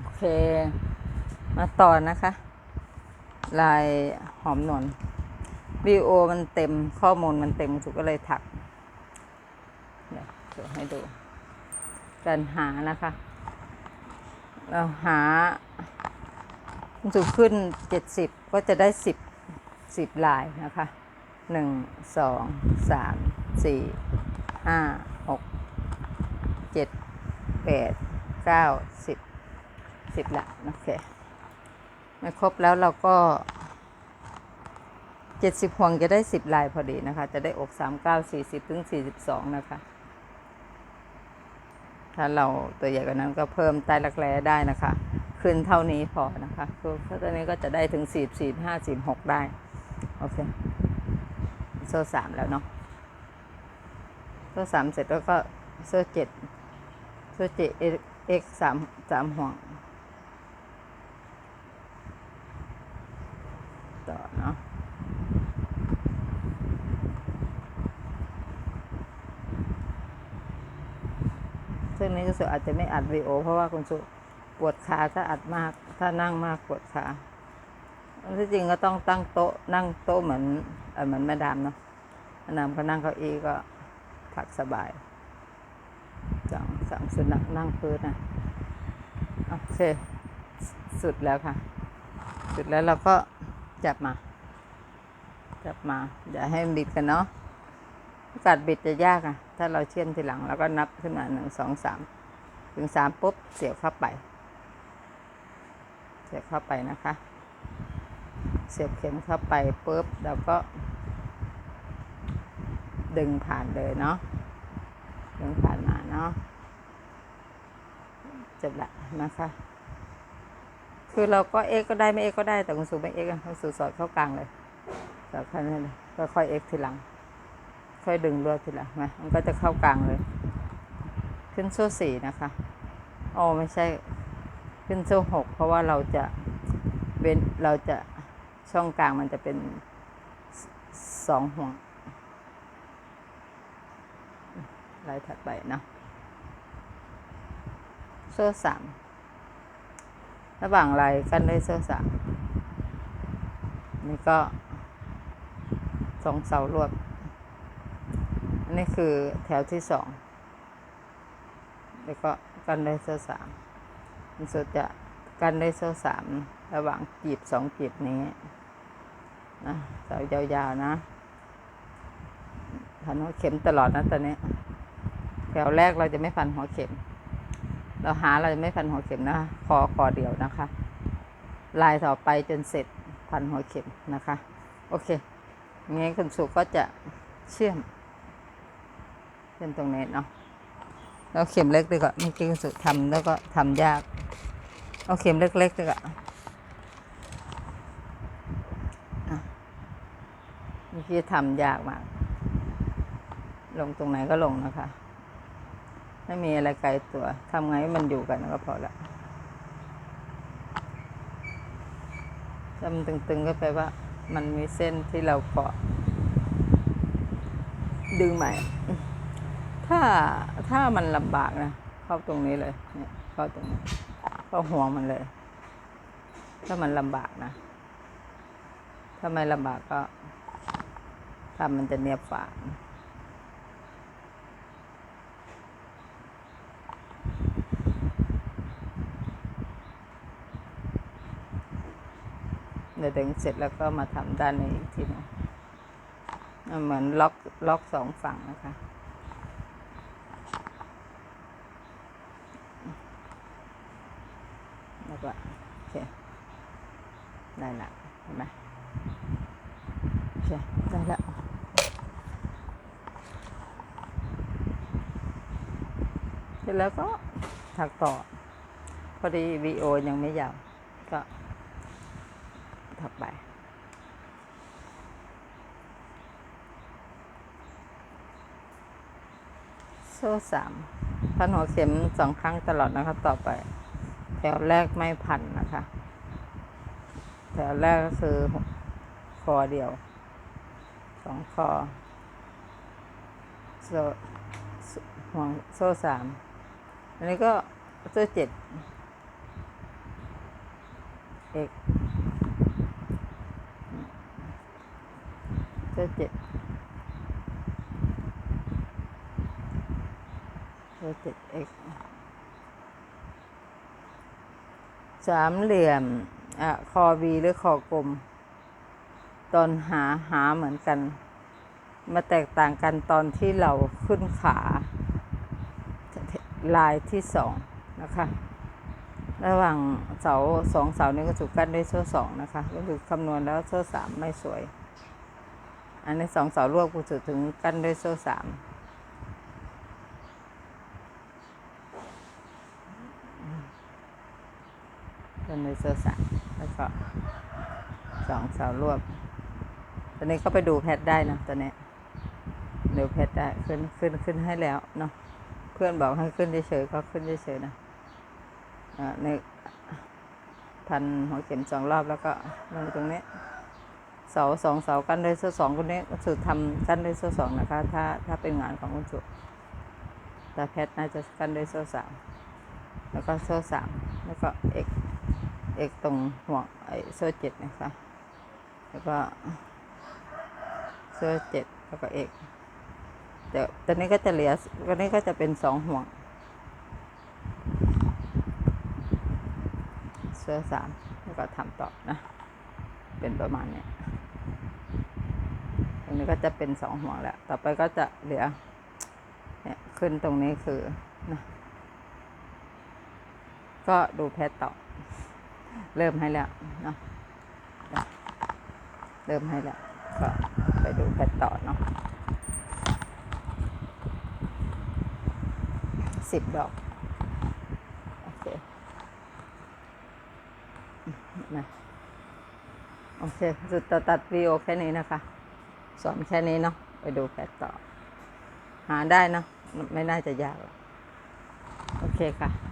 โอเค มาต่อนะคะ ลายหอมนวลวีโอมันเต็มข้อมูลมันเต็มสุก็เลยถักเดี๋ยวโชว์ให้ดูการหานะคะ เราหาสุขึ้นเจ็ดสิบก็จะได้สิบสิบลายนะคะหนึ่งสองสามสี่ห้าหกเจ็ดแปดเก้าสิบ สิบละโอเคไม่ครบแล้วเราก็เจ็ดสิบพวงจะได้สิบลายพอดีนะคะ จะได้อกสามเก้าสี่สิบถึงสี่สิบสองนะคะ ถ้าเราตัวใหญ่กว่านั้นก็เพิ่มใต้รักแร้ได้นะคะ ขึ้นเท่านี้พอนะคะคือตอนนี้ก็จะได้ถึงสี่สี่ห้าสี่หกได้ โอเค โซ่สามแล้วเนาะ โซ่สามเสร็จแล้วก็โซ่เจ็ดโซ่เจ็ดเอ็กสามสามห่วง ต่อเนาะ ซึ่งนี้ก็สุอาจจะไม่อัดวีดีโอ เพราะว่าคุณสุปวดขาถ้าอัดมาก ถ้านั่งมากปวดขาที่จริงก็ต้องตั้งโต๊ะนั่งโต๊ะเหมือนเหมือนแม่ดามเนาะแม่ดามก็นั่งเก้าอี้ก็ถักสบายจังสั่งสุนัขนั่งพื้นนะโอเคสุดแล้วค่ะ สุดแล้วเราก็จับมา จับมา อย่าให้มันบิดกันเนาะ การบิดจะยากอะถ้าเราเชื่อมทีหลังแล้วก็นับขึ้นมาหนึ่งสองสามถึงสามปุ๊บเสียบเข้าไป เสียบเข้าไปนะคะ เสียบเข็มเข้าไปปุ๊บเราก็ ดึงผ่านเลยเนาะดึงผ่านมาเนาะจบละนะคะ คือเราก็เอ็กก็ได้ไม่เอ็กก็ได้แต่คุณสูไม่เอ็กคุณสูสอดเข้ากลางเลยสอดเข้านี่เลยก็ค่อยเอ็กทีหลัง ค่อยดึงลวดทีลังไหมมันก็จะเข้ากลางเลย ขึ้นโซ่สี่นะคะอ๋อไม่ใช่ขึ้นโซ่หกเพราะว่าเราจะเว้นเราจะช่องกลางมันจะเป็นสองห่วงลายถัดไปเนาะโซ่สามระหว่างลายกันด้วยโซ่สามนี่ก็สองเสารวด นี้คือแถวที่สอง แล้วก็กันไดโซสามมันสุดจะกันไดโซสามระหว่างจีบสองจีบนี้นะเสายาวๆนะพันหัวเข็มตลอดนะตอนนี้ แถวแรกเราจะไม่ฟันหัวเข็ม เราหาเราจะไม่ฟันหัวเข็มนะคอคอเดียวนะคะ ลายต่อไปจนเสร็จพันหัวเข็มนะคะ โอเคงี้คุณสุก็จะเชื่อม เส้นตรงนี้เนาะแล้วเข็มเล็กดีกว่าเมื่อกี้คุณสุทำแล้วก็ทำยาก เอาเข็มเล็กๆดีกว่าเมื่อกี้ทำยากมาก ลงตรงไหนก็ลงนะคะ ไม่มีอะไรไกลตัวทำไงให้มันอยู่กันก็พอละจำตึงๆก็แปลว่า มันมีเส้นที่เราเกาะดึงใหม่ ถ้าถ้ามันลำบากนะเข้าตรงนี้เลยเนี่ยเข้าตรงนี้เข้าห่วงมันเลย ถ้ามันลำบากนะถ้าไม่ลำบากก็ทำมันจะเนียบฝาเดี๋ยวดึงเสร็จแล้วก็มาทำด้านนี้อีกทีนึงเหมือนล็อกล็อกสองฝั่งนะคะ แล้วก็โอเคได้ละเห็นไหมโอเคได้ละเสร็จแล้วก็ถักต่อ พอดีวีโอยังไม่ยาว ก็ถักไปโซ่สามพันหัวเข็มสองครั้งตลอดนะคะต่อไป แถวแรกไม่พันนะคะ แถวแรกก็คือคอเดียวสองคอโซ่ห่วงโซ่สามอันนี้ก็โซ่เจ็ด x เสื้อเจ็ดเสื้อเจ็ด x สามเหลี่ยมอะคอวีหรือคอกลม ตอนหาหาเหมือนกัน มาแตกต่างกันตอนที่เราขึ้นขาลายที่สองนะคะ ระหว่างเสาสองเสานี้ก็ถูกกั้นด้วยโซ่สองนะคะ ก็คือคำนวณแล้วโซ่สามไม่สวย อันนี้สองเสารวบกูสุดถึงกั้นด้วยโซ่สาม กั้นด้วยโซ่สามแล้วก็สองเสารวบตอนนี้ก็ไปดูแพทได้นะตอนนี้เดูแพทได้ขึ้นขึ้นขึ้นให้แล้วเนาะเพื่อนบอกให้ขึ้นเฉยๆก็ขึ้นเฉยๆนะอ่าในพันหัวเข็มสองรอบแล้วก็ลงตรงนี้เสาสองเสากันด้วยโซ่สองคนนี้สุดทำกันด้วยโซ่สองนะคะ ถ้าถ้าเป็นงานของคุณสุแต่แพทน่าจะกันด้วยโซ่สามแล้วก็โซ่สามแล้วก็เอก เอกตรงหัวไอ้โซ่เจ็ดนะคะ แล้วก็โซ่เจ็ดแล้วก็เอกเดี๋ยวตอนนี้ก็จะเหลือตอนนี้ก็จะเป็นสองห่วงเสื้อสามแล้วก็ทำต่อนะ เป็นประมาณนี้ตรงนี้ก็จะเป็นสองห่วงแล้ว ต่อไปก็จะเหลือเนี่ยขึ้นตรงนี้คือนะก็ดูแพทต่อ เริ่มให้แล้วเนาะเริ่มให้แล้ว ก็ไปดูแพทต่อเนาะสิบดอกโอเคนะโอเค สุดตัดวีโอแค่นี้นะคะ สอนแค่นี้เนาะไปดูแพทต่อ หาได้เนาะไม่น่าจะยากโอเคค่ะ